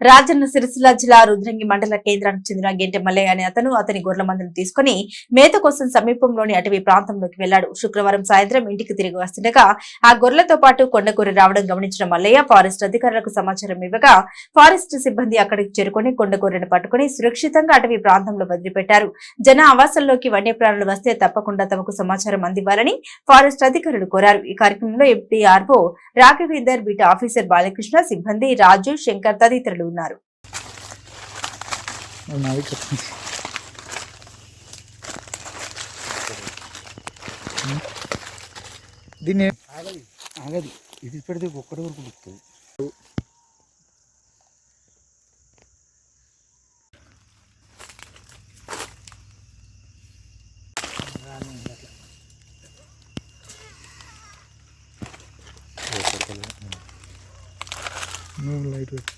రాజన్న సిరిసిల్ల జిల్లా రుద్రంగి మండల కేంద్రానికి చెందిన గెంటె మల్లయ్య అనే అతను అతని గొర్రెల మందులు తీసుకుని మేత కోసం సమీపంలోని అటవీ ప్రాంతంలోకి వెళ్ళాడు శుక్రవారం సాయంత్రం ఇంటికి తిరిగి వస్తుండగా ఆ గొర్రెలతో పాటు కొండగొర్రె రావడం గమనించిన మల్లయ్య ఫారెస్ట్ అధికారులకు సమాచారం ఇవ్వగా ఫారెస్ట్ సిబ్బంది అక్కడికి చేరుకుని కొండగొర్రెను పట్టుకుని సురక్షితంగా అటవీ ప్రాంతంలో వదిలిపెట్టారు. జన ఆవాసంలోకి వన్యప్రాణులు వస్తే తప్పకుండా తమకు సమాచారం అందివ్వాలని ఫారెస్ట్ అధికారులు కోరారు. ఈ కార్యక్రమంలో MPRO Raghavender beat officer Balakrishna సిబ్బంది రాజు శంకర్ తదితరులు ఉన్నారు. దీన్ని ఆగది ఆగది. ఇది పెడితే ఒక్కటి వరకు ఉడుకుతుంది నువ్వు లైట్ పెట్టు.